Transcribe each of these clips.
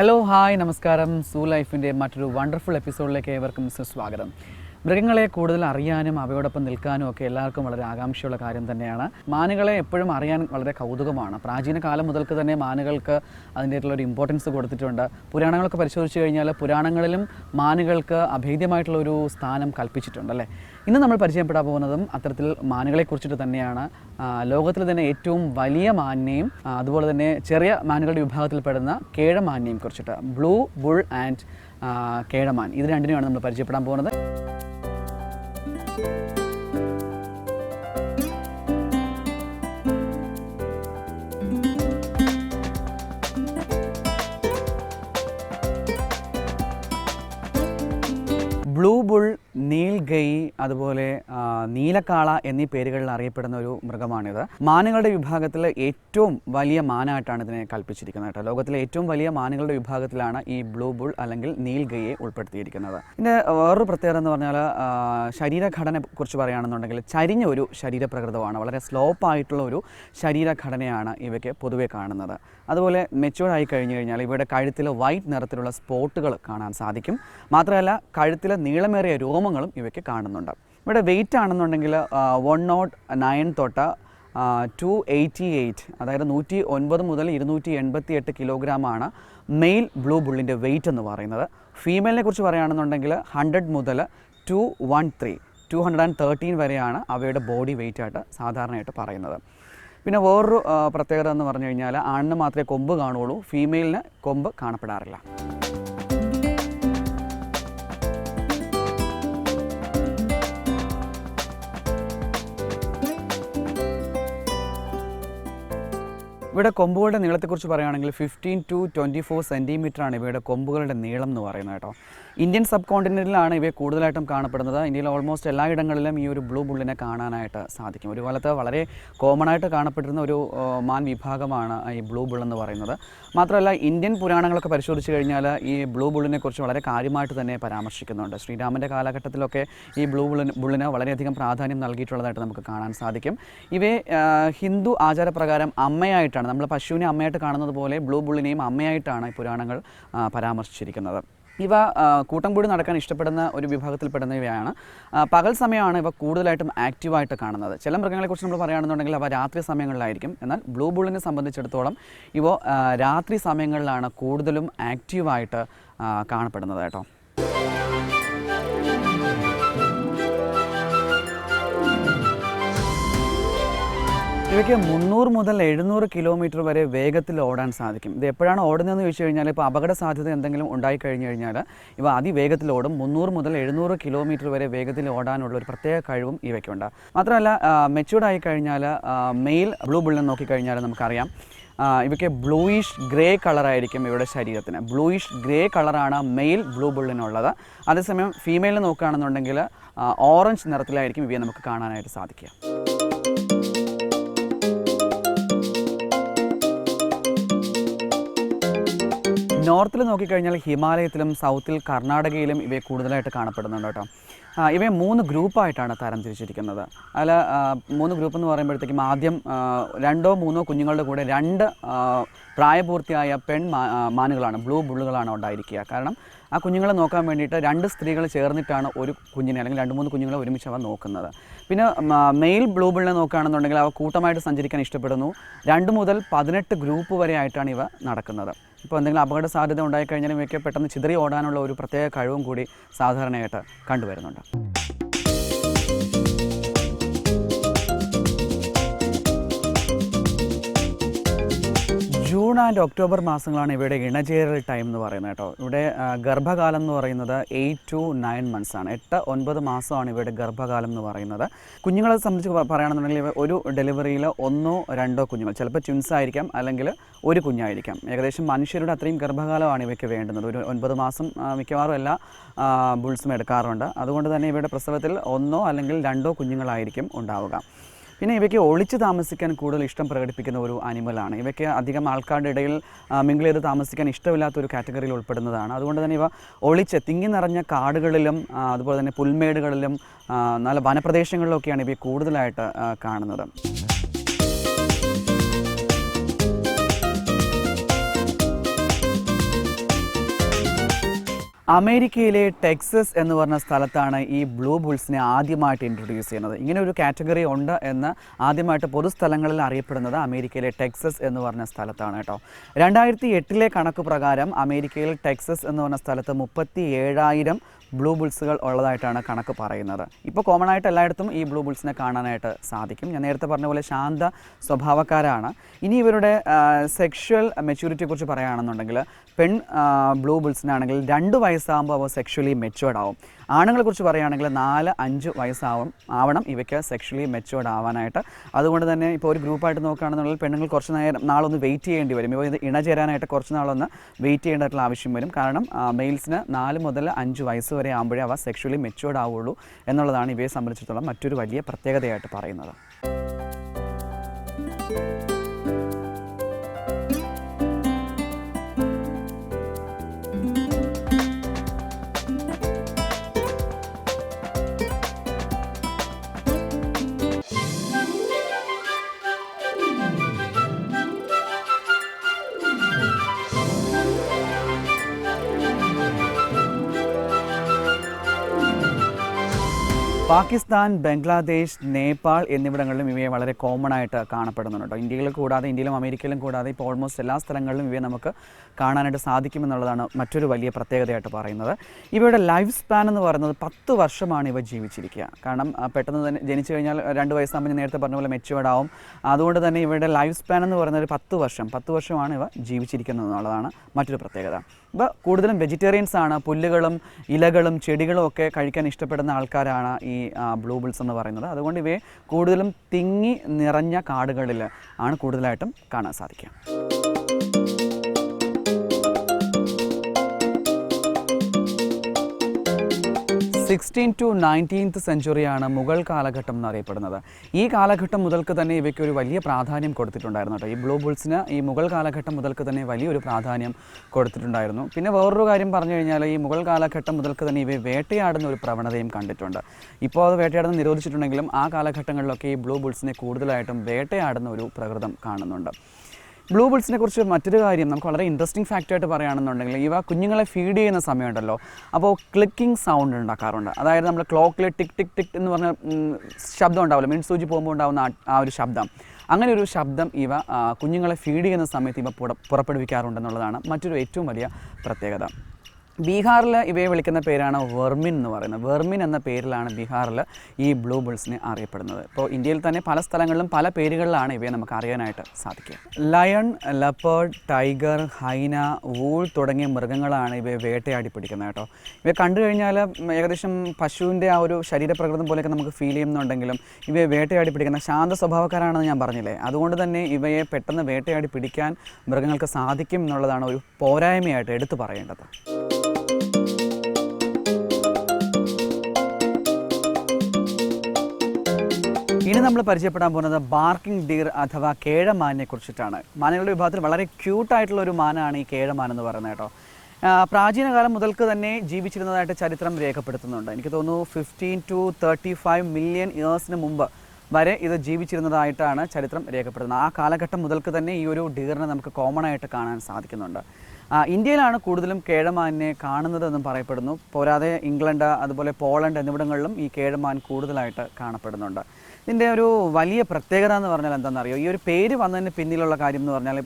Hello hi നമസ്കാരം. സൂ ലൈഫിന്റെ മറ്റൊരു വണ്ടർഫുൾ എപ്പിസോഡിലേക്ക് ഏവർക്കും സ്വാഗതം മൃഗങ്ങളെ കൂടുതൽ അറിയാനും അവയോടൊപ്പം നിൽക്കാനും ഒക്കെ എല്ലാവർക്കും വളരെ ആകാംക്ഷയുള്ള കാര്യം തന്നെയാണ്. മാനുകളെ എപ്പോഴും അറിയാൻ വളരെ കൗതുകമാണ്. പ്രാചീന കാലം മുതൽക്ക് തന്നെ മാനുകൾക്ക് അതിന്റെതായിട്ടുള്ള ഒരു ഇമ്പോർട്ടൻസ് കൊടുത്തിട്ടുണ്ട്. പുരാണങ്ങളൊക്കെ പരിശോധിച്ച് കഴിഞ്ഞാൽ പുരാണങ്ങളിലും മാനുകൾക്ക് അഭേദ്യമായിട്ടുള്ള ഒരു സ്ഥാനം കൽപ്പിച്ചിട്ടുണ്ട് അല്ലേ? ഇന്ന് നമ്മൾ പരിചയപ്പെടാൻ പോകുന്നതും അത്തരത്തിൽ മാനുകളെ കുറിച്ചിട്ട് തന്നെയാണ്. ലോകത്തിൽ തന്നെ ഏറ്റവും വലിയ മാനിനെയും അതുപോലെ തന്നെ ചെറിയ മാനുകളുടെ വിഭാഗത്തിൽപ്പെടുന്ന കേഴമാനിനെയും കുറിച്ചിട്ട് ബ്ലൂ ബുൾ ആൻഡ് കേഴമാൻ. ഇത് രണ്ടിനെയാണ് നമ്മൾ പരിചയപ്പെടാൻ പോകുന്നത്. നീൽഗൈ അതുപോലെ നീലക്കാള എന്നീ പേരുകളിൽ അറിയപ്പെടുന്ന ഒരു മൃഗമാണിത്. മാനുകളുടെ വിഭാഗത്തിൽ ഏറ്റവും വലിയ മാനായിട്ടാണ് ഇതിനെ കൽപ്പിച്ചിരിക്കുന്നത് കേട്ടോ. ലോകത്തിലെ ഏറ്റവും വലിയ മാനുകളുടെ വിഭാഗത്തിലാണ് ഈ ബ്ലൂ ബുൾ അല്ലെങ്കിൽ നീൽഗയെ ഉൾപ്പെടുത്തിയിരിക്കുന്നത്. ഇതിന്റെ വേറൊരു പ്രത്യേകത എന്ന് പറഞ്ഞാൽ ശരീരഘടനയെ കുറിച്ച് പറയുകയാണെന്നുണ്ടെങ്കിൽ ചരിഞ്ഞ ഒരു ശരീരപ്രകൃതമാണ്. വളരെ സ്ലോപ്പായിട്ടുള്ള ഒരു ശരീരഘടനയാണ് ഇവയ്ക്ക് പൊതുവെ കാണുന്നത്. അതുപോലെ മെച്ചുവേർഡ് ആയി കഴിഞ്ഞു കഴിഞ്ഞാൽ ഇവയുടെ കഴുത്തിൽ വൈറ്റ് നിറത്തിലുള്ള സ്പോട്ടുകൾ കാണാൻ സാധിക്കും. മാത്രമല്ല കഴുത്തിലെ നീളമേറിയ രോമങ്ങളും ഇവയ്ക്ക് കാണുന്നുണ്ട്. ഇവിടെ വെയിറ്റ് ആണെന്നുണ്ടെങ്കിൽ വൺ നോട്ട് നയൻ തൊട്ട് ടു എയ്റ്റി എയ്റ്റ് അതായത് നൂറ്റി ഒൻപത് മുതൽ ഇരുന്നൂറ്റി എൺപത്തി എട്ട് കിലോഗ്രാമാണ് മെയിൽ ബ്ലൂ ബുള്ളിന്റെ വെയിറ്റ് എന്ന് പറയുന്നത്. ഫീമെയിലിനെ കുറിച്ച് പറയുകയാണെന്നുണ്ടെങ്കിൽ ഹൺഡ്രഡ് മുതൽ two one three two hundred and thirteen വരെയാണ് അവയുടെ ബോഡി വെയിറ്റ് ആയിട്ട് സാധാരണയായിട്ട് പറയുന്നത്. പിന്നെ വേറൊരു പ്രത്യേകത എന്ന് പറഞ്ഞു കഴിഞ്ഞാൽ ആണിന് മാത്രമേ കൊമ്പ് കാണുകയുള്ളൂ. ഫീമെയിലിന് കൊമ്പ് കാണപ്പെടാറില്ല. ഇവിടെ കൊമ്പുകളുടെ നീളത്തെക്കുറിച്ച് പറയുകയാണെങ്കിൽ ഫിഫ്റ്റീൻ ടു ട്വന്റി ഫോർ ആണ് ഇവയുടെ കൊമ്പുകളുടെ നീളം എന്ന് പറയുന്നത് കേട്ടോ. ഇന്ത്യൻ സബ് കോണ്ടിനെന്റിലാണ് ഇവയെ കൂടുതലായിട്ടും കാണപ്പെടുന്നത്. ഇന്ത്യയിൽ ഓൾമോസ്റ്റ് എല്ലായിടങ്ങളിലും ഈ ഒരു ബ്ലൂ ബുള്ളിനെ കാണാനായിട്ട് സാധിക്കും. ഒരു കാലത്ത് വളരെ കോമൺ ആയിട്ട് കാണപ്പെട്ടിരുന്ന ഒരു മാൻ വിഭാഗമാണ് ഈ ബ്ലൂ ബുൾ എന്ന് പറയുന്നത്. മാത്രമല്ല ഇന്ത്യൻ പുരാണങ്ങളൊക്കെ പരിശോധിച്ച് കഴിഞ്ഞാൽ ഈ ബ്ലൂ ബുള്ളിനെ കുറിച്ച് വളരെ കാര്യമായിട്ട് തന്നെ പരാമർശിക്കുന്നുണ്ട്. ശ്രീരാമന്റെ കാലഘട്ടത്തിലൊക്കെ ഈ ബ്ലൂ ബുള്ളിന് ബുള്ളിന് വളരെയധികം പ്രാധാന്യം നൽകിയിട്ടുള്ളതായിട്ട് നമുക്ക് കാണാൻ സാധിക്കും. ഇവയെ ഹിന്ദു ആചാരപ്രകാരം അമ്മയായിട്ടാണ് നമ്മൾ പശുവിനെ അമ്മയായിട്ട് കാണുന്നത് പോലെ ബ്ലൂ ബുള്ളിനെയും അമ്മയായിട്ടാണ് ഈ പുരാണങ്ങൾ പരാമർശിച്ചിരിക്കുന്നത്. ഇവ കൂട്ടംകൂടി കൂട്ടം കൂടി നടക്കാൻ ഇഷ്ടപ്പെടുന്ന ഒരു വിഭാഗത്തിൽപ്പെടുന്നവയാണ്. പകൽ സമയമാണ് ഇവ കൂടുതലായിട്ടും ആക്റ്റീവായിട്ട് കാണുന്നത്. ചില മൃഗങ്ങളെക്കുറിച്ച് നമ്മൾ പറയുകയാണെന്നുണ്ടെങ്കിൽ അവ രാത്രി സമയങ്ങളിലായിരിക്കും. എന്നാൽ ബ്ലൂ ബുള്ളിനെ സംബന്ധിച്ചിടത്തോളം ഇവ രാത്രി സമയങ്ങളിലാണ് കൂടുതലും ആക്റ്റീവായിട്ട് കാണപ്പെടുന്നത് കേട്ടോ. ഇവയ്ക്ക് മുന്നൂറ് മുതൽ എഴുന്നൂറ് കിലോമീറ്റർ വരെ വേഗത്തിൽ ഓടാൻ സാധിക്കും. ഇത് എപ്പോഴാണ് ഓടുന്നതെന്ന് ചോദിച്ചു കഴിഞ്ഞാൽ ഇപ്പോൾ അപകട സാധ്യത എന്തെങ്കിലും ഉണ്ടായി കഴിഞ്ഞു കഴിഞ്ഞാൽ ഇവ അതിവേഗത്തിൽ ഓടും. മുന്നൂറ് മുതൽ എഴുന്നൂറ് കിലോമീറ്റർ വരെ വേഗത്തിൽ ഓടാനുള്ള ഒരു പ്രത്യേക കഴിവും ഇവയ്ക്കുണ്ട്. മാത്രമല്ല മെച്യൂർഡ് ആയി കഴിഞ്ഞാൽ മെയിൽ ബ്ലൂ ബുള്ളിനെ നോക്കിക്കഴിഞ്ഞാൽ നമുക്കറിയാം. ഇവയ്ക്ക് ബ്ലൂയിഷ് ഗ്രേ കളറായിരിക്കും ഇവയുടെ ശരീരത്തിന്. ബ്ലൂയിഷ് ഗ്രേ കളറാണ് മെയിൽ ബ്ലൂ ബുള്ളിനുള്ളത് അതേസമയം ഫീമെയിലിനെ നോക്കുകയാണെന്നുണ്ടെങ്കിൽ ഓറഞ്ച് നിറത്തിലായിരിക്കും ഇവയെ നമുക്ക് കാണാനായിട്ട് സാധിക്കുക. നോർത്തിൽ നോക്കിക്കഴിഞ്ഞാൽ ഹിമാലയത്തിലും സൗത്തിൽ കർണാടകയിലും ഇവയെ കൂടുതലായിട്ട് കാണപ്പെടുന്നുണ്ട് കേട്ടോ. ഇവയെ മൂന്ന് ഗ്രൂപ്പായിട്ടാണ് തരം തിരിച്ചിരിക്കുന്നത്. അതിൽ മൂന്ന് ഗ്രൂപ്പ് എന്ന് പറയുമ്പോഴത്തേക്കും ആദ്യം രണ്ടോ മൂന്നോ കുഞ്ഞുങ്ങളുടെ കൂടെ രണ്ട് പ്രായപൂർത്തിയായ പെൺ മാനുകളാണ് ബ്ലൂ ബുള്ളുകളാണ് ഉണ്ടായിരിക്കുക. കാരണം ആ കുഞ്ഞുങ്ങളെ നോക്കാൻ വേണ്ടിയിട്ട് രണ്ട് സ്ത്രീകൾ ചേർന്നിട്ടാണ് ഒരു കുഞ്ഞിനെ അല്ലെങ്കിൽ രണ്ട് മൂന്ന് കുഞ്ഞുങ്ങളെ ഒരുമിച്ച് അവ നോക്കുന്നത്. പിന്നെ മെയിൽ ബ്ലൂബിളിനെ നോക്കുകയാണെന്നുണ്ടെങ്കിൽ അവ കൂട്ടമായിട്ട് സഞ്ചരിക്കാൻ ഇഷ്ടപ്പെടുന്നു. രണ്ട് മുതൽ പതിനെട്ട് ഗ്രൂപ്പ് വരെ ആയിട്ടാണ് ഇവ നടക്കുന്നത്. ഇപ്പോൾ എന്തെങ്കിലും അപകട സാധ്യത ഉണ്ടായിക്കഴിഞ്ഞാലും ഇവയ്ക്ക് പെട്ടെന്ന് ചിതറി ഓടാനുള്ള ഒരു പ്രത്യേക കഴിവും കൂടി സാധാരണയായിട്ട് കണ്ടുവരുന്നുണ്ട്. ആൻഡ് ഒക്ടോബർ മാസങ്ങളാണ് ഇവിടെ ഇണചേരൽ ടൈം എന്ന് പറയുന്നത് കേട്ടോ. ഇവിടെ ഗർഭകാലം എന്ന് പറയുന്നത് എയ്റ്റ് ടു നയൻ മന്ത്സ് ആണ്. എട്ട് ഒൻപത് മാസമാണ് ഇവിടെ ഗർഭകാലം എന്ന് പറയുന്നത്. കുഞ്ഞുങ്ങളെ സംബന്ധിച്ച് പറയുകയാണെന്നുണ്ടെങ്കിൽ ഒരു ഡെലിവറിയിൽ ഒന്നോ രണ്ടോ കുഞ്ഞുങ്ങൾ ചിലപ്പോൾ ട്വിൻസ് ആയിരിക്കാം അല്ലെങ്കിൽ ഒരു കുഞ്ഞായിരിക്കാം. ഏകദേശം മനുഷ്യരുടെ അത്രയും ഗർഭകാലമാണ് ഇവയ്ക്ക് വേണ്ടുന്നത്. ഒരു ഒൻപത് മാസം മിക്കവാറും എല്ലാ ബുൾസും എടുക്കാറുണ്ട്. അതുകൊണ്ട് തന്നെ ഇവയുടെ പ്രസവത്തിൽ ഒന്നോ അല്ലെങ്കിൽ രണ്ടോ കുഞ്ഞുങ്ങളായിരിക്കും ഉണ്ടാവുക. പിന്നെ ഇവയ്ക്ക് ഒളിച്ച് താമസിക്കാൻ കൂടുതൽ ഇഷ്ടം പ്രകടിപ്പിക്കുന്ന ഒരു ആനിമലാണ് ഇവയ്ക്ക് അധികം ആൾക്കാരുടെ ഇടയിൽ മിങ്കിൾ ചെയ്ത് താമസിക്കാൻ ഇഷ്ടമില്ലാത്ത ഒരു കാറ്റഗറിയിൽ ഉൾപ്പെടുന്നതാണ്. അതുകൊണ്ട് തന്നെ ഇവ ഒളിച്ച് തിങ്ങി നിറഞ്ഞ കാടുകളിലും അതുപോലെ തന്നെ പുൽമേടുകളിലും നല്ല വനപ്രദേശങ്ങളിലൊക്കെയാണ് ഇവയെ കൂടുതലായിട്ട് കാണുന്നത്. അമേരിക്കയിലെ ടെക്സസ് എന്ന് പറഞ്ഞ സ്ഥലത്താണ് ഈ ബ്ലൂ ബുൾസിനെ ആദ്യമായിട്ട് ഇൻട്രൊഡ്യൂസ് ചെയ്യുന്നത്. ഇങ്ങനെ ഒരു കാറ്റഗറി ഉണ്ട് എന്ന് ആദ്യമായിട്ട് പൊതുസ്ഥലങ്ങളിൽ അറിയപ്പെടുന്നത് അമേരിക്കയിലെ ടെക്സസ് എന്ന് പറഞ്ഞ സ്ഥലത്താണ് കേട്ടോ. രണ്ടായിരത്തി എട്ടിലെ കണക്ക് പ്രകാരം അമേരിക്കയിൽ ടെക്സസ് എന്ന് പറഞ്ഞ സ്ഥലത്ത് മുപ്പത്തി ഏഴായിരം ബ്ലൂ ബുൾസുകൾ ഉള്ളതായിട്ടാണ് കണക്ക് പറയുന്നത്. ഇപ്പോൾ കോമൺ ആയിട്ട് എല്ലായിടത്തും ഈ ബ്ലൂ ബുൾസിനെ കാണാനായിട്ട് സാധിക്കും. ഞാൻ നേരത്തെ പറഞ്ഞ പോലെ ശാന്ത സ്വഭാവക്കാരാണ്. ഇനി ഇവരുടെ സെക്ഷുവൽ മെച്യൂരിറ്റിയെക്കുറിച്ച് പറയുകയാണെന്നുണ്ടെങ്കിൽ പെൺ ബ്ലൂ ബുൾസിനാണെങ്കിൽ രണ്ട് വയസ്സാകുമ്പോൾ അവ സെക്ഷലി മെച്യൂർഡ് ആവും. ആണുങ്ങളെ കുറിച്ച് പറയുകയാണെങ്കിൽ നാല് അഞ്ച് വയസ്സാവും ആവണം ഇവയ്ക്ക് സെക്ഷലി മെച്യൂർഡ് ആവാനായിട്ട്. അതുകൊണ്ട് തന്നെ ഇപ്പോൾ ഒരു ഗ്രൂപ്പായിട്ട് നോക്കുകയാണെന്നുണ്ടെങ്കിൽ പെണ്ണുങ്ങൾ കുറച്ച് നേരം നാളൊന്ന് വെയിറ്റ് ചെയ്യേണ്ടി വരും. ഇപ്പോൾ ഇത് ഇണചേരാനായിട്ട് കുറച്ച് നാളൊന്ന് വെയിറ്റ് ചെയ്യേണ്ടതായിട്ടുള്ള ആവശ്യം വരും. കാരണം മെയിൽസിന് നാല് മുതൽ അഞ്ച് വയസ്സ് വരെ ആകുമ്പോഴേ അവ സെക്ഷുവലി മെച്ചുവേർഡ് ആവുള്ളൂ എന്നുള്ളതാണ് ഇവയെ സംബന്ധിച്ചിടത്തോളം മറ്റൊരു വലിയ പ്രത്യേകതയായിട്ട് പറയുന്നത്. പാകിസ്ഥാൻ ബംഗ്ലാദേശ് നേപ്പാൾ എന്നിവിടങ്ങളിലും ഇവയെ വളരെ കോമൺ ആയിട്ട് കാണപ്പെടുന്നുണ്ട്. കേട്ടോ ഇന്ത്യയിൽ കൂടാതെ ഇന്ത്യയിലും അമേരിക്കയിലും കൂടാതെ ഇപ്പോൾ ഓൾമോസ്റ്റ് എല്ലാ സ്ഥലങ്ങളിലും ഇവയെ നമുക്ക് കാണാനായിട്ട് സാധിക്കുമെന്നുള്ളതാണ് മറ്റൊരു വലിയ പ്രത്യേകതയായിട്ട് പറയുന്നത്. ഇവയുടെ ലൈഫ് സ്പാൻ എന്ന് പറയുന്നത് പത്ത് വർഷമാണ് ഇവ ജീവിച്ചിരിക്കുക കാരണം പെട്ടെന്ന് തന്നെ ജനിച്ചു കഴിഞ്ഞാൽ രണ്ട് വയസ്സാകുമ്പോൾ ഞാൻ നേരത്തെ പറഞ്ഞ പോലെ മെച്ചുവേർഡ് ആവും. അതുകൊണ്ട് തന്നെ ഇവയുടെ ലൈഫ് സ്പാൻ എന്ന് പറയുന്നത് പത്ത് വർഷം. പത്ത് വർഷമാണ് ഇവ ജീവിച്ചിരിക്കുന്നത് എന്നുള്ളതാണ് മറ്റൊരു പ്രത്യേകത. ഇവ കൂടുതലും വെജിറ്റേറിയൻസ് ആണ്. പുല്ലുകളും ഇലകളും ചെടികളും ഒക്കെ കഴിക്കാൻ ഇഷ്ടപ്പെടുന്ന ആൾക്കാരാണ് ഈ ബ്ലൂ ബിൾസ് എന്ന് പറയുന്നത്. അതുകൊണ്ട് ഇവയെ കൂടുതലും തിങ്ങി നിറഞ്ഞ കാടുകളിൽ ആണ് കൂടുതലായിട്ടും കാണാൻ സാധിക്കുക. സിക്സ്റ്റീൻ ടു നയന്റീൻത്ത് സെഞ്ചുറിയാണ് മുഗൾ കാലഘട്ടം എന്നറിയപ്പെടുന്നത്. ഈ കാലഘട്ടം മുതൽക്ക് തന്നെ ഇവയ്ക്ക് ഒരു വലിയ പ്രാധാന്യം കൊടുത്തിട്ടുണ്ടായിരുന്നു കേട്ടോ. ഈ ബ്ലൂ ബുൾസിന് ഈ മുഗൾ കാലഘട്ടം മുതൽക്ക് തന്നെ വലിയൊരു പ്രാധാന്യം കൊടുത്തിട്ടുണ്ടായിരുന്നു. പിന്നെ വേറൊരു കാര്യം പറഞ്ഞു കഴിഞ്ഞാൽ ഈ മുഗൾ കാലഘട്ടം മുതൽക്ക് തന്നെ ഇവയെ വേട്ടയാടുന്ന ഒരു പ്രവണതയും കണ്ടിട്ടുണ്ട്. ഇപ്പോൾ അത് വേട്ടയാടുന്ന നിരോധിച്ചിട്ടുണ്ടെങ്കിലും ആ കാലഘട്ടങ്ങളിലൊക്കെ ഈ ബ്ലൂ ബുൾസിനെ കൂടുതലായിട്ടും വേട്ടയാടുന്ന ഒരു പ്രകൃതം കാണുന്നുണ്ട്. ബ്ലൂ ബിൾസിനെ കുറിച്ച് മറ്റൊരു കാര്യം നമുക്ക് വളരെ ഇൻട്രസ്റ്റിംഗ് ഫാക്റ്റ് ആയിട്ട് പറയുകയാണെന്നുണ്ടെങ്കിൽ ഇവ കുഞ്ഞുങ്ങളെ ഫീഡ് ചെയ്യുന്ന സമയമുണ്ടല്ലോ. അപ്പോൾ ക്ലിക്കിംഗ് സൗണ്ട് ഉണ്ടാക്കാറുണ്ട്. അതായത് നമ്മൾ ക്ലോക്കിൽ ടിക് ടിക് ടിക് എന്ന് പറഞ്ഞ ശബ്ദം ഉണ്ടാവില്ല. മീൻ സൂചി പോകുമ്പോൾ ഉണ്ടാകുന്ന ആ- ഒരു ശബ്ദം. അങ്ങനെ ഒരു ശബ്ദം ഇവ കുഞ്ഞുങ്ങളെ ഫീഡ് ചെയ്യുന്ന സമയത്ത് ഇവ പുറ പുറപ്പെടുവിക്കാറുണ്ടെന്നുള്ളതാണ് മറ്റൊരു ഏറ്റവും വലിയ പ്രത്യേകത. ബീഹാറിൽ ഇവയെ വിളിക്കുന്ന പേരാണ് വെർമിൻ എന്ന് പറയുന്നത്. വെർമിൻ എന്ന പേരിലാണ് ബീഹാറിൽ ഈ ബ്ലൂ ബിൾസിനെ അറിയപ്പെടുന്നത്. ഇപ്പോൾ ഇന്ത്യയിൽ തന്നെ പല സ്ഥലങ്ങളിലും പല പേരുകളിലാണ് ഇവയെ നമുക്ക് അറിയാനായിട്ട് സാധിക്കുക. Lion leopard tiger hyena wolf തുടങ്ങിയ മൃഗങ്ങളാണ് ഇവയെ വേട്ടയാടി പിടിക്കുന്നത് കേട്ടോ. ഇവയെ കണ്ടു കഴിഞ്ഞാൽ ഏകദേശം പശുവിന്റെ ആ ഒരു ശരീരപ്രകൃതം പോലെയൊക്കെ നമുക്ക് ഫീൽ ചെയ്യുന്നുണ്ടെങ്കിലും ഇവയെ വേട്ടയാടി പിടിക്കുന്ന ശാന്ത സ്വഭാവക്കാരാണെന്ന് ഞാൻ പറഞ്ഞില്ലേ? അതുകൊണ്ട് തന്നെ ഇവയെ പെട്ടെന്ന് വേട്ടയാടി പിടിക്കാൻ മൃഗങ്ങൾക്ക് സാധിക്കും എന്നുള്ളതാണ് ഒരു പോരായ്മയായിട്ട് എടുത്തു പറയേണ്ടത്. ഇനി നമ്മൾ പരിചയപ്പെടാൻ പോകുന്നത് ബാർക്കിംഗ് ഡീർ അഥവാ കേഴമാനിനെ കുറിച്ചിട്ടാണ്. മാനുകളുടെ വിഭാഗത്തിൽ വളരെ ക്യൂട്ടായിട്ടുള്ള ഒരു മാനാണ് ഈ കേഴമാൻ എന്ന് പറയുന്നത് കേട്ടോ. പ്രാചീന കാലം മുതൽക്ക് തന്നെ ജീവിച്ചിരുന്നതായിട്ട് ചരിത്രം രേഖപ്പെടുത്തുന്നുണ്ട്. എനിക്ക് തോന്നുന്നു fifteen to thirty five million ഇയേഴ്സിന് മുമ്പ് വരെ ഇത് ജീവിച്ചിരുന്നതായിട്ടാണ് ചരിത്രം രേഖപ്പെടുത്തുന്നത്. ആ കാലഘട്ടം മുതൽക്ക് തന്നെ ഈ ഒരു ഡീറിനെ നമുക്ക് കോമൺ ആയിട്ട് കാണാൻ സാധിക്കുന്നുണ്ട്. ഇന്ത്യയിലാണ് കൂടുതലും കേഴമാനിനെ കാണുന്നതെന്നും പറയപ്പെടുന്നു. പോരാതെ ഇംഗ്ലണ്ട് അതുപോലെ പോളണ്ട് എന്നിവിടങ്ങളിലും ഈ കേഴമാൻ കൂടുതലായിട്ട് കാണപ്പെടുന്നുണ്ട്. ഇതിന്റെ ഒരു വലിയ പ്രത്യേകത എന്ന് പറഞ്ഞാൽ എന്താണെന്നറിയോ? ഈ ഒരു പേര് വന്നതിന് പിന്നിലുള്ള കാര്യം എന്ന് പറഞ്ഞാൽ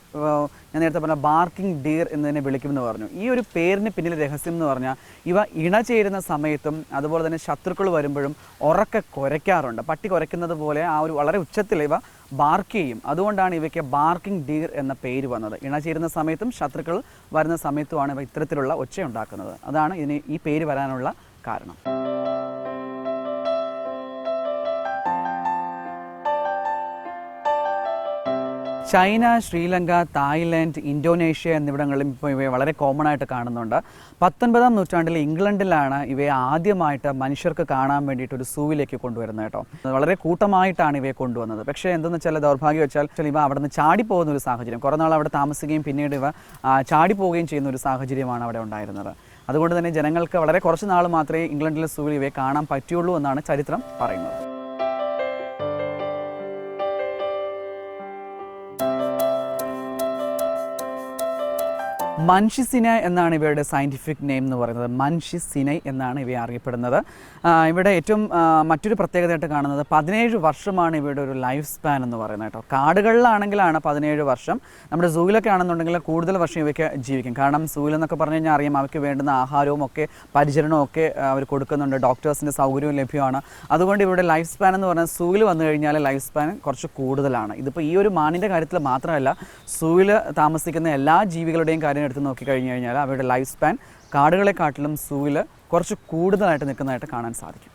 ഞാൻ നേരത്തെ പറഞ്ഞ ബാർക്കിംഗ് ഡീർ എന്നതിനെ വിളിക്കുമെന്ന് പറഞ്ഞു. ഈ ഒരു പേരിന് പിന്നിൽ രഹസ്യം എന്ന് പറഞ്ഞാൽ ഇവ ഇണ ചേരുന്ന സമയത്തും അതുപോലെ തന്നെ ശത്രുക്കൾ വരുമ്പോഴും ഉറക്കെ കുരയ്ക്കാറുണ്ട്. പട്ടി കുരയ്ക്കുന്നത് പോലെ ആ ഒരു വളരെ ഉച്ചത്തിൽ ഇവ ബാർക്ക് ചെയ്യും. അതുകൊണ്ടാണ് ഇവയ്ക്ക് ബാർക്കിംഗ് ഡീർ എന്ന പേര് വന്നത്. ഇണ ചേരുന്ന സമയത്തും ശത്രുക്കൾ വരുന്ന സമയത്തുമാണ് ഇവ ഇത്തരത്തിലുള്ള ഒച്ച ഉണ്ടാക്കുന്നത് അതാണ് ഇതിന് ഈ പേര് വരാനുള്ള കാരണം. ചൈന ശ്രീലങ്ക തായ്ലൻഡ് ഇന്തോനേഷ്യ എന്നിവിടങ്ങളിലും ഇപ്പോൾ ഇവയെ വളരെ കോമൺ ആയിട്ട് കാണുന്നുണ്ട്. പത്തൊൻപതാം നൂറ്റാണ്ടിൽ ഇംഗ്ലണ്ടിലാണ് ഇവയെ ആദ്യമായിട്ട് മനുഷ്യർക്ക് കാണാൻ വേണ്ടിയിട്ട് ഒരു സൂവിലേക്ക് കൊണ്ടുവരുന്നത് കേട്ടോ. വളരെ കൂട്ടമായിട്ടാണ് ഇവയെ കൊണ്ടുവന്നത്. പക്ഷേ എന്തെന്ന് വെച്ചാൽ ദൗർഭാഗ്യം വെച്ചാൽ ഇവ അവിടെ നിന്ന് ചാടിപ്പോകുന്ന ഒരു സാഹചര്യം. കുറേ നാൾ അവിടെ താമസിക്കുകയും പിന്നീട് ഇവ ചാടിപ്പോവുകയും ചെയ്യുന്ന ഒരു സാഹചര്യമാണ് അവിടെ ഉണ്ടായിരുന്നത്. അതുകൊണ്ട് തന്നെ ജനങ്ങൾക്ക് വളരെ കുറച്ച് നാൾ മാത്രമേ ഇംഗ്ലണ്ടിലെ സൂവിൽ ഇവയെ കാണാൻ പറ്റുള്ളൂ എന്നാണ് ചരിത്രം പറയുന്നത്. മൻഷിസിന എന്നാണ് ഇവയുടെ സയന്റിഫിക് നെയിം എന്ന് പറയുന്നത്. മൻഷിസിനൈ എന്നാണ് ഇവയെ അറിയപ്പെടുന്നത്. ഇവിടെ ഏറ്റവും മറ്റൊരു പ്രത്യേകതയായിട്ട് കാണുന്നത് പതിനേഴ് വർഷമാണ് ഇവയുടെ ഒരു ലൈഫ് സ്പാൻ എന്ന് പറയുന്നത് കേട്ടോ. കാടുകളിലാണെങ്കിലാണ് പതിനേഴ് വർഷം. നമ്മുടെ സൂവിലൊക്കെ ആണെന്നുണ്ടെങ്കിൽ കൂടുതൽ വർഷം ഇവയ്ക്ക് ജീവിക്കും. കാരണം സൂയിലെന്നൊക്കെ പറഞ്ഞു കഴിഞ്ഞാൽ അറിയാം അവയ്ക്ക് വേണ്ടുന്ന ആഹാരവും ഒക്കെ പരിചരണവും ഒക്കെ അവർ കൊടുക്കുന്നുണ്ട്. ഡോക്ടേഴ്സിന്റെ സൗകര്യവും ലഭ്യമാണ്. അതുകൊണ്ട് ഇവരുടെ ലൈഫ് സ്പാൻ എന്ന് പറഞ്ഞാൽ സൂയിൽ വന്നു കഴിഞ്ഞാൽ ലൈഫ് സ്പാൻ കുറച്ച് കൂടുതലാണ്. ഇതിപ്പോൾ ഈ ഒരു മാനിന്റെ കാര്യത്തിൽ മാത്രമല്ല സൂയിൽ താമസിക്കുന്ന എല്ലാ ജീവികളുടെയും കാര്യം എടുത്ത് നോക്കിക്കഴിഞ്ഞ് കഴിഞ്ഞാൽ അവയുടെ ലൈഫ് സ്പാൻ കാടുകളെക്കാട്ടിലും സൂവിൽ കുറച്ച് കൂടുതലായിട്ട് നിൽക്കുന്നതായിട്ട് കാണാൻ സാധിക്കും.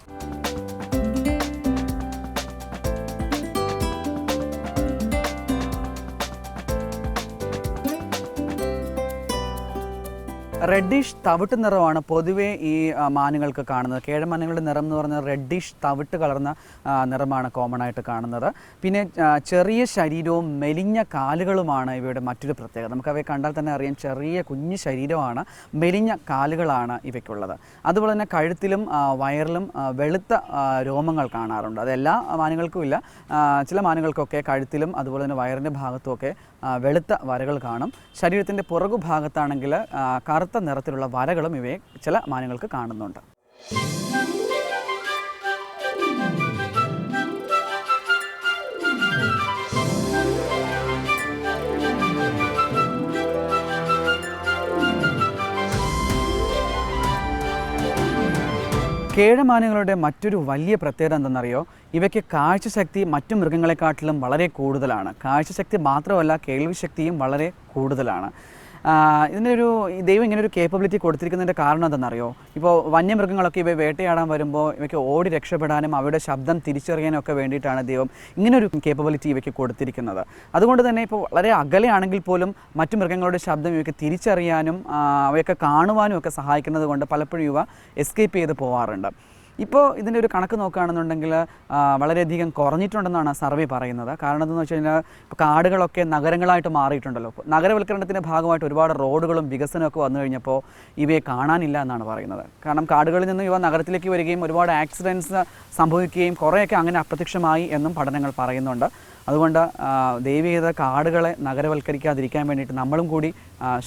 റെഡിഷ് തവിട്ട് നിറമാണ് പൊതുവേ ഈ മാനുകൾക്ക് കാണുന്നത്. കേഴമാനുകളുടെ നിറം എന്ന് പറഞ്ഞാൽ റെഡിഷ് തവിട്ട് കളർന്ന നിറമാണ് കോമൺ ആയിട്ട് കാണുന്നത്. പിന്നെ ചെറിയ ശരീരവും മെലിഞ്ഞ കാലുകളുമാണ് ഇവയുടെ മറ്റൊരു പ്രത്യേകത. നമുക്കവയെ കണ്ടാൽ തന്നെ അറിയാം ചെറിയ കുഞ്ഞു ശരീരമാണ് മെലിഞ്ഞ കാലുകളാണ് ഇവയ്ക്കുള്ളത്. അതുപോലെ തന്നെ കഴുത്തിലും വയറിലും വെളുത്ത രോമങ്ങൾ കാണാറുണ്ട്. അതെല്ലാ മാനുകൾക്കും ഇല്ല. ചില മാനുകൾക്കൊക്കെ കഴുത്തിലും അതുപോലെ തന്നെ വയറിന്റെ ഭാഗത്തുമൊക്കെ വെളുത്ത വരകൾ കാണും. ശരീരത്തിന്റെ പുറകു ഭാഗത്താണെങ്കിൽ ആ, കറുത്ത നിറത്തിലുള്ള വരകളും ഇവയെ ചില മാനങ്ങൾക്ക് കാണുന്നുണ്ട്. കേഴമാനുകളുടെ മറ്റൊരു വലിയ പ്രത്യേകത എന്തെന്നറിയോ? ഇവയ്ക്ക് കാഴ്ചശക്തി മറ്റു മൃഗങ്ങളെക്കാട്ടിലും വളരെ കൂടുതലാണ്. കാഴ്ചശക്തി മാത്രമല്ല കേൾവിശക്തിയും വളരെ കൂടുതലാണ്. ഇതിനൊരു ദൈവം ഇങ്ങനെ ഒരു കേപ്പബിലിറ്റി കൊടുത്തിരിക്കുന്നതിന്റെ കാരണം എന്തെന്നറിയോ ഇപ്പോൾ വന്യമൃഗങ്ങളൊക്കെ ഇവയെ വേട്ടയാടാൻ വരുമ്പോൾ ഇവയ്ക്ക് ഓടി രക്ഷപ്പെടാനും അവയുടെ ശബ്ദം തിരിച്ചറിയാനും ഒക്കെ വേണ്ടിയിട്ടാണ് ദൈവം ഇങ്ങനൊരു കേപ്പബിലിറ്റി ഇവയ്ക്ക് കൊടുത്തിരിക്കുന്നത്. അതുകൊണ്ട് തന്നെ ഇപ്പോൾ വളരെ അകലെയാണെങ്കിൽ പോലും മറ്റു മൃഗങ്ങളുടെ ശബ്ദം ഇവയ്ക്ക് തിരിച്ചറിയാനും അവയൊക്കെ കാണുവാനും ഒക്കെ സഹായിക്കുന്നത് കൊണ്ട് പലപ്പോഴും ഇവ എസ്കേപ്പ് ചെയ്ത് പോവാറുണ്ട്. ഇപ്പോൾ ഇതിന്റെ ഒരു കണക്ക് നോക്കുകയാണെന്നുണ്ടെങ്കിൽ വളരെയധികം കുറഞ്ഞിട്ടുണ്ടെന്നാണ് സർവേ പറയുന്നത്. കാരണം എന്തെന്ന് വെച്ച് കഴിഞ്ഞാൽ ഇപ്പോൾ കാടുകളൊക്കെ നഗരങ്ങളായിട്ട് മാറിയിട്ടുണ്ടല്ലോ. നഗരവൽക്കരണത്തിന്റെ ഭാഗമായിട്ട് ഒരുപാട് റോഡുകളും വികസനമൊക്കെ വന്നു കഴിഞ്ഞപ്പോൾ ഇവയെ കാണാനില്ല എന്നാണ് പറയുന്നത്. കാരണം കാടുകളിൽ നിന്നും ഇവ നഗരത്തിലേക്ക് വരികയും ഒരുപാട് ആക്സിഡന്റ്സ് സംഭവിക്കുകയും കുറേയൊക്കെ അങ്ങനെ അപ്രത്യക്ഷമായി എന്നും പഠനങ്ങൾ പറയുന്നുണ്ട്. അതുകൊണ്ട് ദൈവീകത കാടുകളെ നഗരവൽക്കരിക്കാതിരിക്കാൻ വേണ്ടിയിട്ട് നമ്മളും കൂടി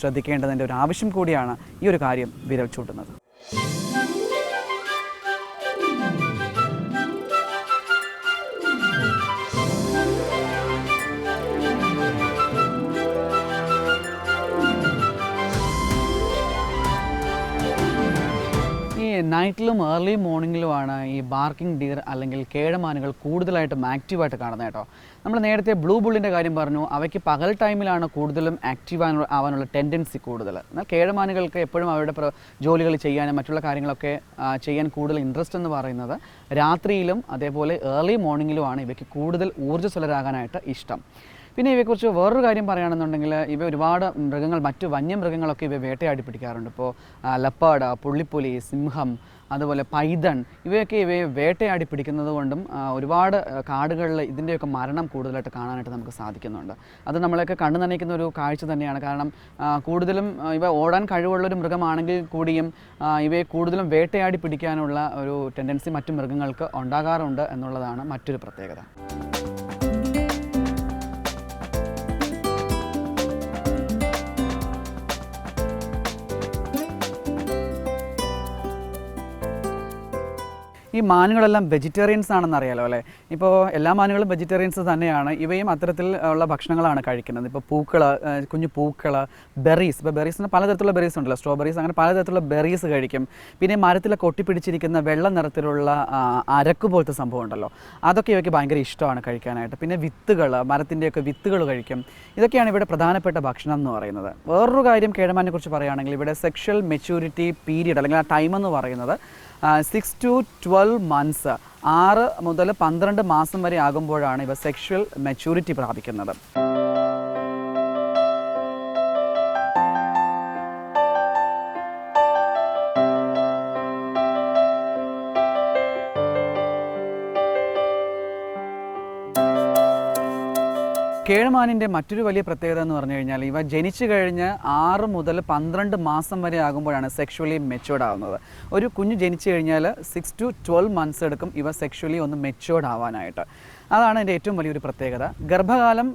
ശ്രദ്ധിക്കേണ്ടതിന്റെ ഒരു ആവശ്യം കൂടിയാണ് ഈ ഒരു കാര്യം വിരൽ ചൂണ്ടുന്നത് നൈറ്റിലും ഏർലി മോർണിംഗിലുമാണ് ഈ ബാർക്കിംഗ് ഡീർ അല്ലെങ്കിൽ കേഴമാനുകൾ കൂടുതലായിട്ടും ആക്റ്റീവായിട്ട് കാണുന്നത് കേട്ടോ. നമ്മൾ നേരത്തെ ബ്ലൂ ബുള്ളിന്റെ കാര്യം പറഞ്ഞു. അവയ്ക്ക് പകൽ ടൈമിലാണ് കൂടുതലും ആക്റ്റീവ് ആവാനുള്ള ടെൻഡൻസി കൂടുതൽ. എന്നാൽ കേഴമാനുകൾക്ക് എപ്പോഴും അവരുടെ ജോലികൾ ചെയ്യാനും മറ്റുള്ള കാര്യങ്ങളൊക്കെ ചെയ്യാൻ കൂടുതൽ ഇൻട്രസ്റ്റ് എന്ന് പറയുന്നത് രാത്രിയിലും അതേപോലെ ഏർലി മോർണിംഗിലുമാണ് ഇവയ്ക്ക് കൂടുതൽ ഊർജസ്വലരാകാനായിട്ട് ഇഷ്ടം. പിന്നെ ഇവയെക്കുറിച്ച് വേറൊരു കാര്യം പറയുകയാണെന്നുണ്ടെങ്കിൽ ഇവ ഒരുപാട് മൃഗങ്ങൾ മറ്റു വന്യമൃഗങ്ങളൊക്കെ ഇവ വേട്ടയാടി പിടിക്കാറുണ്ട്. ഇപ്പോൾ ലപ്പാട് പുള്ളിപ്പുലി സിംഹം അതുപോലെ പൈതൺ ഇവയൊക്കെ ഇവയെ വേട്ടയാടി പിടിക്കുന്നത് കൊണ്ടും ഒരുപാട് കാടുകളിൽ ഇതിന്റെയൊക്കെ മരണം കൂടുതലായിട്ട് കാണാനായിട്ട് നമുക്ക് സാധിക്കുന്നുണ്ട്. അത് നമ്മളെയൊക്കെ കണ്ണു നനയ്ക്കുന്ന ഒരു കാഴ്ച തന്നെയാണ്. കാരണം കൂടുതലും ഇവ ഓടാൻ കഴിവുള്ളൊരു മൃഗമാണെങ്കിൽ കൂടിയും ഇവയെ കൂടുതലും വേട്ടയാടി പിടിക്കാനുള്ള ഒരു ടെൻഡൻസി മറ്റു മൃഗങ്ങൾക്ക് ഉണ്ടാകാറുണ്ട് എന്നുള്ളതാണ് മറ്റൊരു പ്രത്യേകത. ഈ മാനുകളെല്ലാം വെജിറ്റേറിയൻസ് ആണെന്ന് അറിയാലോ അല്ലേ? ഇപ്പോൾ എല്ലാ മാനുകളും വെജിറ്റേറിയൻസ് തന്നെയാണ്. ഇവയും അത്തരത്തിൽ ഉള്ള ഭക്ഷണങ്ങളാണ് കഴിക്കുന്നത്. ഇപ്പോൾ പൂക്കൾ കുഞ്ഞു പൂക്കൾ ബെറീസ് ഇപ്പോൾ ബെറീസിന് പലതരത്തിലുള്ള ബെറീസ് ഉണ്ടല്ലോ. സ്ട്രോബെറീസ് അങ്ങനെ പലതരത്തിലുള്ള ബെറീസ് കഴിക്കും. പിന്നെ മരത്തിലെ കൊട്ടിപ്പിടിച്ചിരിക്കുന്ന വെള്ള നിറത്തിലുള്ള അരക്ക് പോലത്തെ സംഭവം ഉണ്ടല്ലോ. അതൊക്കെ ഇവയ്ക്ക് ഭയങ്കര ഇഷ്ടമാണ് കഴിക്കാനായിട്ട്. പിന്നെ വിത്തുകൾ മരത്തിന്റെയൊക്കെ വിത്തുകൾ കഴിക്കും. ഇതൊക്കെയാണ് ഇവിടെ പ്രധാനപ്പെട്ട ഭക്ഷണം എന്ന് പറയുന്നത്. വേറൊരു കാര്യം കേഴമാനെ കുറിച്ച് പറയുകയാണെങ്കിൽ ഇവിടെ സെക്ഷൽ മെച്യൂരിറ്റി പീരീഡ് അല്ലെങ്കിൽ ആ ടൈം എന്ന് പറയുന്നത് സിക്സ് ടു ട്വൽവ് മന്ത്സ് ആറ് മുതൽ പന്ത്രണ്ട് മാസം വരെ ആകുമ്പോഴാണ് ഇവ സെക്ഷൽ മെച്യൂരിറ്റി പ്രാപിക്കുന്നത്. കേഴുമാനിന്റെ മറ്റൊരു വലിയ പ്രത്യേകത എന്ന് പറഞ്ഞു കഴിഞ്ഞാൽ ഇവ ജനിച്ചു കഴിഞ്ഞ് ആറ് മുതൽ പന്ത്രണ്ട് മാസം വരെ ആകുമ്പോഴാണ് സെക്ഷുവലി മെച്ചുവേർഡ് ആവുന്നത്. ഒരു കുഞ്ഞ് ജനിച്ചു കഴിഞ്ഞാൽ സിക്സ് ടു ട്വൽവ് മന്ത്സ് എടുക്കും ഇവ സെക്ഷുവലി ഒന്ന് മെച്ചുവേർഡ് ആവാനായിട്ട്. അതാണ് എന്റെ ഏറ്റവും വലിയൊരു പ്രത്യേകത. ഗർഭകാലം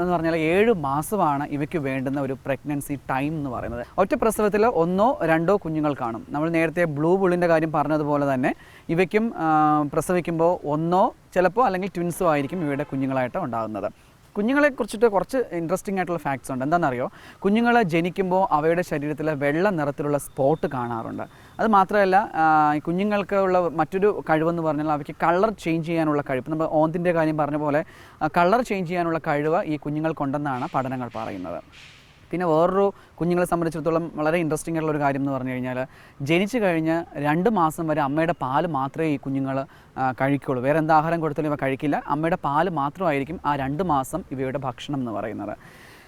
എന്ന് പറഞ്ഞാൽ ഏഴ് മാസമാണ് ഇവയ്ക്ക് വേണ്ടുന്ന ഒരു പ്രഗ്നൻസി ടൈം എന്ന് പറയുന്നത്. ഒറ്റ പ്രസവത്തിൽ ഒന്നോ രണ്ടോ കുഞ്ഞുങ്ങൾ കാണും. നമ്മൾ നേരത്തെ ബ്ലൂ ബുള്ളിന്റെ കാര്യം പറഞ്ഞതുപോലെ തന്നെ ഇവയ്ക്കും പ്രസവിക്കുമ്പോൾ ഒന്നോ ചിലപ്പോൾ അല്ലെങ്കിൽ ട്വിൻസോ ആയിരിക്കും ഇവയുടെ കുഞ്ഞുങ്ങളായിട്ട് ഉണ്ടാകുന്നത്. കുഞ്ഞുങ്ങളെ കുറിച്ചിട്ട് കുറച്ച് ഇൻട്രസ്റ്റിംഗ് ആയിട്ടുള്ള ഫാക്ട്സ് ഉണ്ട്. എന്താണെന്നറിയോ? കുഞ്ഞുങ്ങൾ ജനിക്കുമ്പോൾ അവയുടെ ശരീരത്തിൽ വെള്ള നിറത്തിലുള്ള സ്പോട്ട് കാണാറുണ്ട്. അത് മാത്രമല്ല കുഞ്ഞുങ്ങൾക്ക് ഉള്ള മറ്റൊരു കഴിവെന്ന് പറഞ്ഞാൽ അവയ്ക്ക് കളർ ചേഞ്ച് ചെയ്യാനുള്ള കഴിവ്. നമ്മൾ ഓന്തിന്റെ കാര്യം പറഞ്ഞ പോലെ കളർ ചേഞ്ച് ചെയ്യാനുള്ള കഴിവ് ഈ കുഞ്ഞുങ്ങൾക്കുണ്ടെന്നാണ് പഠനങ്ങൾ പറയുന്നത്. പിന്നെ വേറൊരു കുഞ്ഞുങ്ങളെ സംബന്ധിച്ചിടത്തോളം വളരെ ഇൻട്രസ്റ്റിംഗ് ആയിട്ടുള്ള ഒരു കാര്യം എന്ന് പറഞ്ഞു കഴിഞ്ഞാൽ ജനിച്ചു കഴിഞ്ഞ് രണ്ട് മാസം വരെ അമ്മയുടെ പാൽ മാത്രമേ ഈ കുഞ്ഞുങ്ങൾ കഴിക്കുള്ളൂ. വേറെ എന്ത് ആഹാരം കൊടുത്താലും ഇവ കഴിക്കില്ല. അമ്മയുടെ പാൽ മാത്രമായിരിക്കും ആ രണ്ട് മാസം ഇവയുടെ ഭക്ഷണം എന്ന് പറയുന്നത്.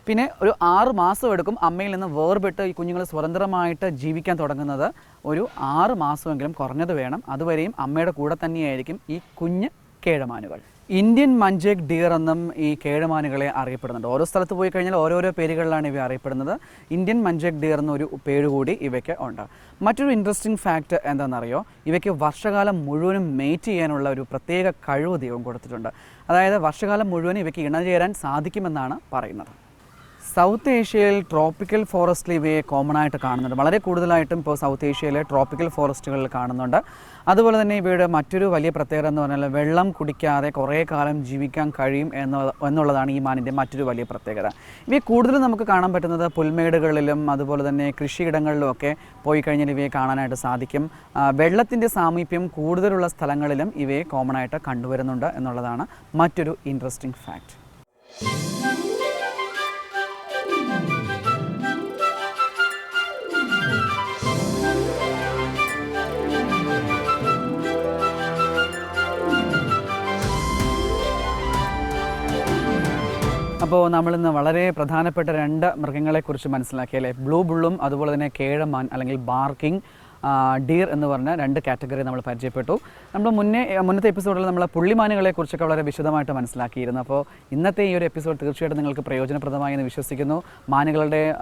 പിന്നെ ഒരു ആറ് മാസം എടുക്കും അമ്മയിൽ നിന്ന് വേർപെട്ട് ഈ കുഞ്ഞുങ്ങൾ സ്വതന്ത്രമായിട്ട് ജീവിക്കാൻ തുടങ്ങുന്നത്. ഒരു ആറ് മാസമെങ്കിലും കുറഞ്ഞത് വേണം. അതുവരെയും അമ്മയുടെ കൂടെ തന്നെയായിരിക്കും ഈ കുഞ്ഞ് കേഴമാനുകൾ. ഇന്ത്യൻ മഞ്ചേക് ഡിയർ എന്നും ഈ കേഴമാനുകളെ അറിയപ്പെടുന്നുണ്ട്. ഓരോ സ്ഥലത്ത് പോയി കഴിഞ്ഞാൽ ഓരോരോ പേരുകളിലാണ് ഇവ അറിയപ്പെടുന്നത്. ഇന്ത്യൻ മഞ്ചേക് ഡിയർ എന്നൊരു പേര് കൂടി ഇവയ്ക്ക് ഉണ്ട്. മറ്റൊരു ഇൻട്രസ്റ്റിംഗ് ഫാക്റ്റ് എന്താണെന്നറിയോ? ഇവയ്ക്ക് വർഷകാലം മുഴുവനും മേറ്റ് ചെയ്യാനുള്ള ഒരു പ്രത്യേക കഴിവ് ദൈവം കൊടുത്തിട്ടുണ്ട്. അതായത് വർഷകാലം മുഴുവനും ഇവയ്ക്ക് ഇണചേരാൻ സാധിക്കുമെന്നാണ് പറയുന്നത്. സൗത്ത് ഏഷ്യയിൽ ട്രോപ്പിക്കൽ ഫോറസ്റ്റിൽ ഇവയെ കോമൺ ആയിട്ട് കാണുന്നുണ്ട്. വളരെ കൂടുതലായിട്ടും ഇപ്പോൾ സൗത്ത് ഏഷ്യയിലെ ട്രോപ്പിക്കൽ ഫോറസ്റ്റുകളിൽ കാണുന്നുണ്ട്. അതുപോലെ തന്നെ ഇവയുടെ മറ്റൊരു വലിയ പ്രത്യേകത എന്ന് പറഞ്ഞാൽ വെള്ളം കുടിക്കാതെ കുറേ കാലം ജീവിക്കാൻ കഴിയും എന്ന എന്നുള്ളതാണ് ഈ മാനിന്റെ മറ്റൊരു വലിയ പ്രത്യേകത. ഇവയെ കൂടുതലും നമുക്ക് കാണാൻ പറ്റുന്നത് പുൽമേടുകളിലും അതുപോലെ തന്നെ കൃഷിയിടങ്ങളിലും ഒക്കെ പോയി കഴിഞ്ഞാൽ ഇവയെ കാണാനായിട്ട് സാധിക്കും. വെള്ളത്തിന്റെ സാമീപ്യം കൂടുതലുള്ള സ്ഥലങ്ങളിലും ഇവയെ കോമൺ ആയിട്ട് കണ്ടുവരുന്നുണ്ട് എന്നുള്ളതാണ് മറ്റൊരു ഇൻട്രസ്റ്റിംഗ് ഫാക്റ്റ് അപ്പോൾ നമ്മളിന്ന് വളരെ പ്രധാനപ്പെട്ട രണ്ട് മൃഗങ്ങളെക്കുറിച്ച് മനസ്സിലാക്കിയല്ലേ ബ്ലൂ ബുള്ളും അതുപോലെ തന്നെ കേഴമാൻ അല്ലെങ്കിൽ ബാർക്കിംഗ്. ഡീർ എന്ന് പറഞ്ഞ രണ്ട് കാറ്റഗറി നമ്മൾ പരിചയപ്പെട്ടു. നമ്മൾ മുന്നേ മുന്നത്തെ എപ്പിസോഡിൽ നമ്മൾ പുള്ളിമാനുകളെ കുറിച്ചൊക്കെ വളരെ വിശദമായിട്ട് മനസ്സിലാക്കിയിരുന്നു. അപ്പോൾ ഇന്നത്തെ ഈ ഒരു എപ്പിസോഡ് തീർച്ചയായിട്ടും നിങ്ങൾക്ക് പ്രയോജനപ്രദമായി എന്ന് വിശ്വസിക്കുന്നു. മാനുകളുടെ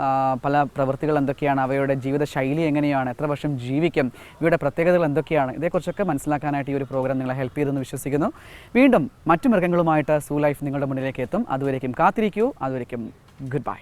പല പ്രവൃത്തികൾ എന്തൊക്കെയാണ് അവയുടെ ജീവിത ശൈലി എങ്ങനെയാണ് എത്ര വർഷം ജീവിക്കും ഇവയുടെ പ്രത്യേകതകൾ എന്തൊക്കെയാണ് ഇതേക്കുറിച്ചൊക്കെ മനസ്സിലാക്കാനായിട്ട് ഈ ഒരു പ്രോഗ്രാം നിങ്ങളെ ഹെൽപ്പ് ചെയ്തെന്ന് വിശ്വസിക്കുന്നു. വീണ്ടും മറ്റു മൃഗങ്ങളുമായിട്ട് സൂ ലൈഫ് നിങ്ങളുടെ മുന്നിലേക്ക് എത്തും. അതുവരേക്കും കാത്തിരിക്കൂ. അതുവരേക്കും ഗുഡ് ബൈ